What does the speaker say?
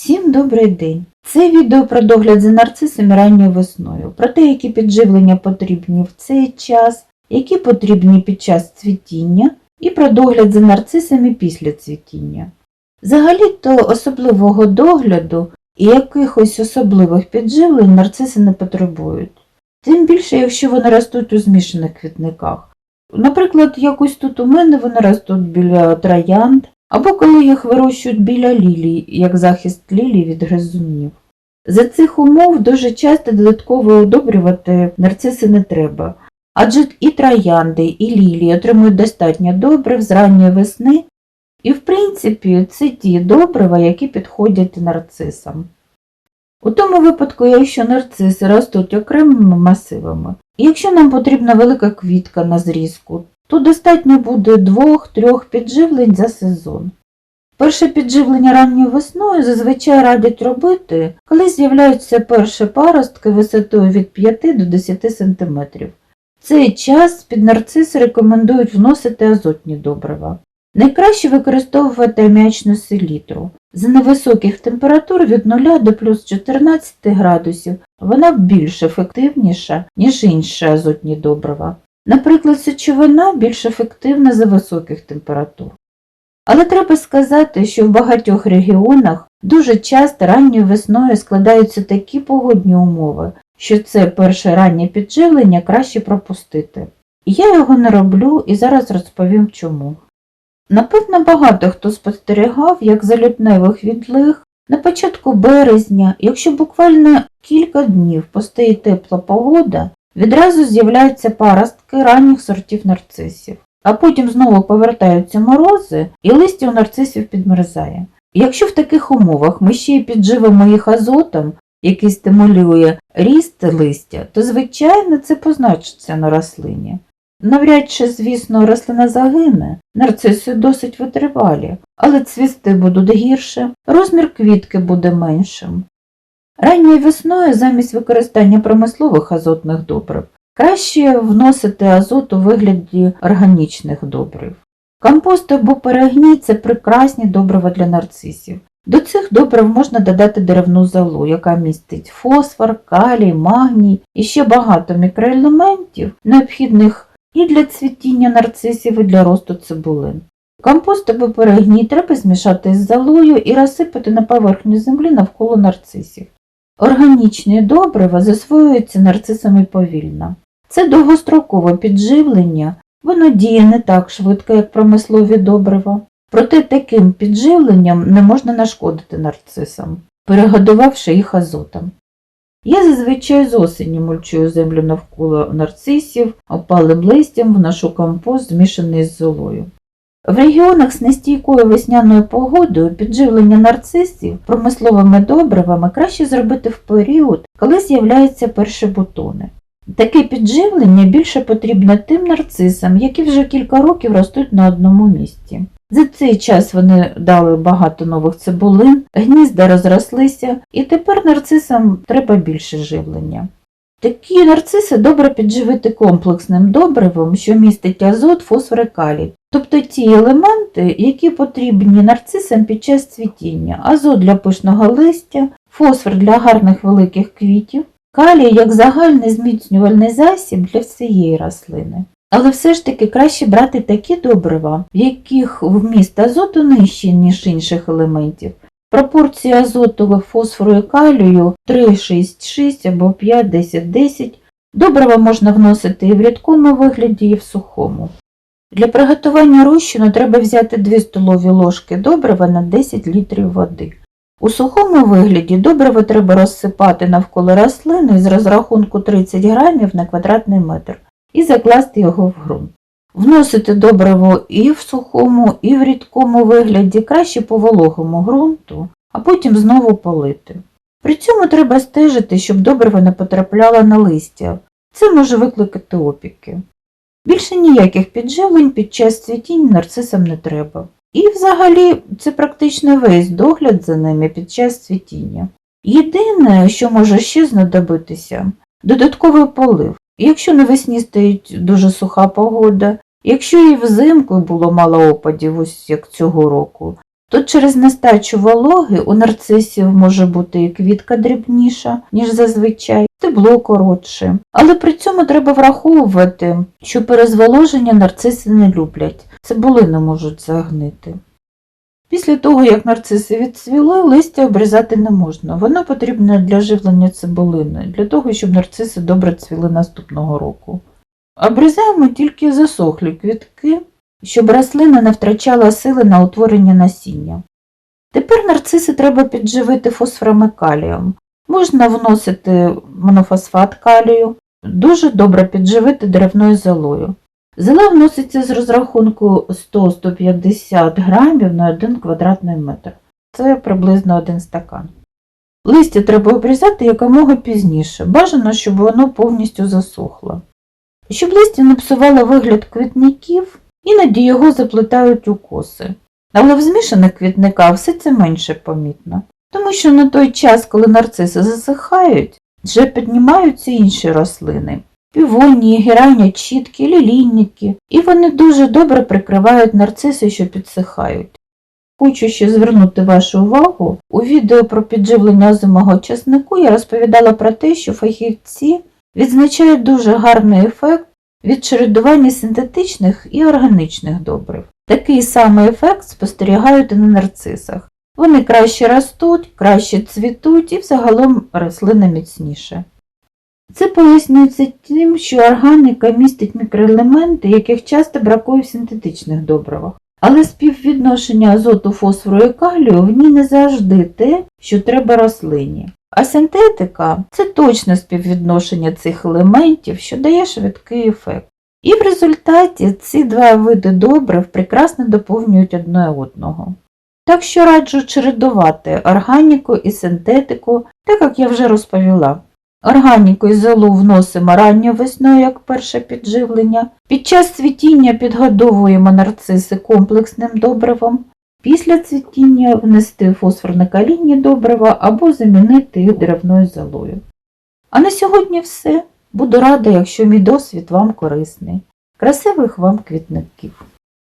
Всім добрий день! Це відео про догляд за нарцисами ранньою весною, про те, які підживлення потрібні в цей час, які потрібні під час цвітіння, і про догляд за нарцисами після цвітіння. Взагалі-то особливого догляду і якихось особливих підживлень нарциси не потребують. Тим більше, якщо вони ростуть у змішаних квітниках. Наприклад, якось тут у мене вони ростуть біля троянд, або коли їх вирощують біля лілій, як захист лілій від гризунів. За цих умов дуже часто додатково удобрювати нарциси не треба, адже і троянди, і лілії отримують достатньо добрив з ранньої весни, і в принципі це ті добрива, які підходять нарцисам. У тому випадку, якщо нарциси ростуть окремими масивами, і якщо нам потрібна велика квітка на зрізку, то достатньо буде двох-трьох підживлень за сезон. Перше підживлення ранньою весною зазвичай радять робити, коли з'являються перші паростки висотою від 5 до 10 см. Цей час під нарциси рекомендують вносити азотні добрива. Найкраще використовувати аміачну селітру. За невисоких температур від 0 до плюс 14 градусів вона більш ефективніша, ніж інші азотні добрива. Наприклад, сечовина більш ефективна за високих температур. Але треба сказати, що в багатьох регіонах дуже часто ранньою весною складаються такі погодні умови, що це перше раннє підживлення краще пропустити. Я його не роблю і зараз розповім чому. Напевно, багато хто спостерігав, як за лютневих відлиг на початку березня, якщо буквально кілька днів постоїть тепла погода, відразу з'являються паростки ранніх сортів нарцисів, а потім знову повертаються морози і листя у нарцисів підмерзає. Якщо в таких умовах ми ще й підживемо їх азотом, який стимулює ріст листя, то звичайно це позначиться на рослині. Навряд чи, звісно, рослина загине, нарциси досить витривалі, але цвісти будуть гірше, розмір квітки буде меншим. Ранньою весною замість використання промислових азотних добрив краще вносити азот у вигляді органічних добрив. Компост або перегній – це прекрасні добрива для нарцисів. До цих добрив можна додати деревну золу, яка містить фосфор, калій, магній і ще багато мікроелементів, необхідних і для цвітіння нарцисів, і для росту цибулин. Компост або перегній треба змішати з золою і розсипати на поверхню землі навколо нарцисів. Органічні добрива засвоюються нарцисами повільно. Це довгострокове підживлення, воно діє не так швидко, як промислові добрива. Проте таким підживленням не можна нашкодити нарцисам, перегодувавши їх азотом. Я зазвичай з осені мульчую землю навколо нарцисів, опалим листям вношу компост, змішаний з золою. В регіонах з нестійкою весняною погодою підживлення нарцисів промисловими добривами краще зробити в період, коли з'являються перші бутони. Таке підживлення більше потрібно тим нарцисам, які вже кілька років ростуть на одному місці. За цей час вони дали багато нових цибулин, гнізда розрослися, і тепер нарцисам треба більше живлення. Такі нарциси добре підживити комплексним добривом, що містить азот, фосфор і калій, тобто ті елементи, які потрібні нарцисам під час цвітіння, азот для пишного листя, фосфор для гарних великих квітів, калій як загальний зміцнювальний засіб для всієї рослини. Але все ж таки краще брати такі добрива, в яких вміст азоту нижчий, ніж інших елементів. Пропорції азоту, фосфору і калію 3,6,6 або 5,10,10. Добрива можна вносити і в рідкому вигляді, і в сухому. Для приготування розчину треба взяти 2 столові ложки добрива на 10 літрів води. У сухому вигляді добриво треба розсипати навколо рослини з розрахунку 30 грамів на квадратний метр і закласти його в ґрунт. Вносити добриво і в сухому, і в рідкому вигляді, краще по вологому ґрунту, а потім знову полити. При цьому треба стежити, щоб добриво не потрапляло на листя. Це може викликати опіки. Більше ніяких підживлень під час цвітінь нарцисам не треба. І взагалі це практично весь догляд за ними під час цвітіння. Єдине, що може ще знадобитися, додатковий полив. Якщо навесні стоїть дуже суха погода, якщо і взимку було мало опадів, ось як цього року, Тут через нестачу вологи у нарцисів може бути і квітка дрібніша, ніж зазвичай, стебло коротше. Але при цьому треба враховувати, що перезволоження нарциси не люблять, цибулини можуть загнити. Після того, як нарциси відцвіли, листя обрізати не можна. Воно потрібне для живлення цибулини, для того, щоб нарциси добре цвіли наступного року. Обрізаємо тільки засохлі квітки, щоб рослина не втрачала сили на утворення насіння. Тепер нарциси треба підживити фосфором калієм. Можна вносити монофосфат калію, дуже добре підживити деревною золою. Зола вноситься з розрахунку 100-150 грамів на 1 квадратний метр. Це приблизно один стакан. Листя треба обрізати якомога пізніше, бажано, щоб воно повністю засохло. Щоб листя не псувало вигляд квітників, іноді його заплетають у коси. Але в змішаних квітниках все це менше помітно, тому що на той час, коли нарциси засихають, вже піднімаються інші рослини півонії, герані, чіткі, лілійники, і вони дуже добре прикривають нарциси, що підсихають. Хочу ще звернути вашу увагу, у відео про підживлення озимого часнику я розповідала про те, що фахівці відзначають дуже гарний ефект від чередування синтетичних і органічних добрив. Такий самий ефект спостерігають і на нарцисах. Вони краще ростуть, краще цвітуть і взагалом рослина міцніше. Це пояснюється тим, що органіка містить мікроелементи, яких часто бракує в синтетичних добривах. Але співвідношення азоту, фосфору і калію в ній не завжди те, що треба рослині. А синтетика це точне співвідношення цих елементів, що дає швидкий ефект. І в результаті ці два види добрив прекрасно доповнюють одне одного. Так що раджу чередувати органіку і синтетику, так як я вже розповіла. Органіку і золу вносимо ранньо весною як перше підживлення. Під час цвітіння підгодовуємо нарциси комплексним добривом. Після цвітіння внести фосфорне каління добрива або замінити їх деревною золою. А на сьогодні все. Буду рада, якщо мій досвід вам корисний. Красивих вам квітників!